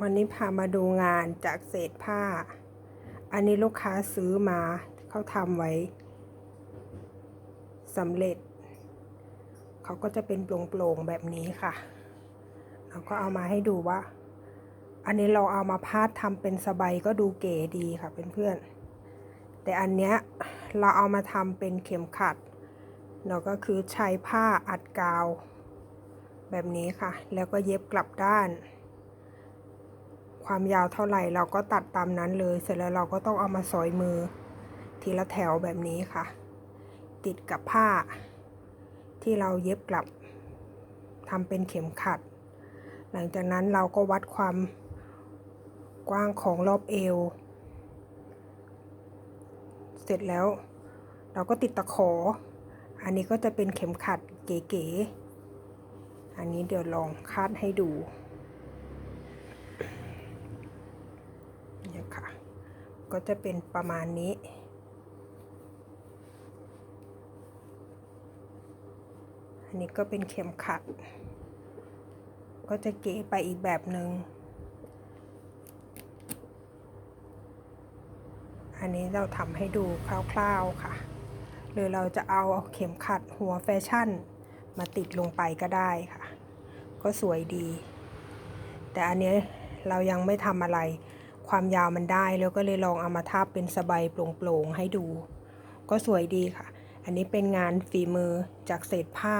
วันนี้พามาดูงานจากเศษผ้า อันนี้ลูกค้าซื้อมาเขาทำไว้สำเร็จ เขาก็จะเป็นโปร่งๆแบบนี้ค่ะเราก็เอามาให้ดูว่า อันนี้เราเอามาพาดทำเป็นสบายก็ดูเก๋ดีค่ะเพื่อนๆแต่อันเนี้ยเราเอามาทำเป็นเข็มขัดเราก็คือใช้ผ้าอัดกาว แบบนี้ค่ะ แล้วก็เย็บกลับด้าน ความยาวเท่าไหร่เราก็ตัดตามนั้นเลย เสร็จแล้วเราก็ต้องเอามาซอยมือ ทีละแถวแบบนี้ค่ะ ติดกับผ้า ที่เราเย็บกลับทำเป็นเข็มขัด หลังจากนั้นเราก็วัดความกว้างของรอบเอว เสร็จแล้วเราก็ติดตะขอ อันนี้ก็จะเป็นเข็มขัดเก๋ๆ อันนี้เดี๋ยวลองคาดให้ดู เนี่ยค่ะ ก็จะเป็นประมาณนี้ อันนี้ก็เป็นเข็มขัด ก็จะเก๋ไปอีกแบบหนึง่ง อันนี้เราทำให้ดูคร่าวๆค่ะ หรือเราจะเอาเข็มขัดหัวแฟชั่นมาติดลงไปก็ได้ค่ะ ก็สวยดี แต่อันนี้เรายังไม่ทำอะไร ความยาวมันได้ แล้วก็เลยลองเอามาทาบเป็นสบายโปร่งๆให้ดู ก็สวยดีค่ะ อันนี้เป็นงานฝีมือจากเศษผ้า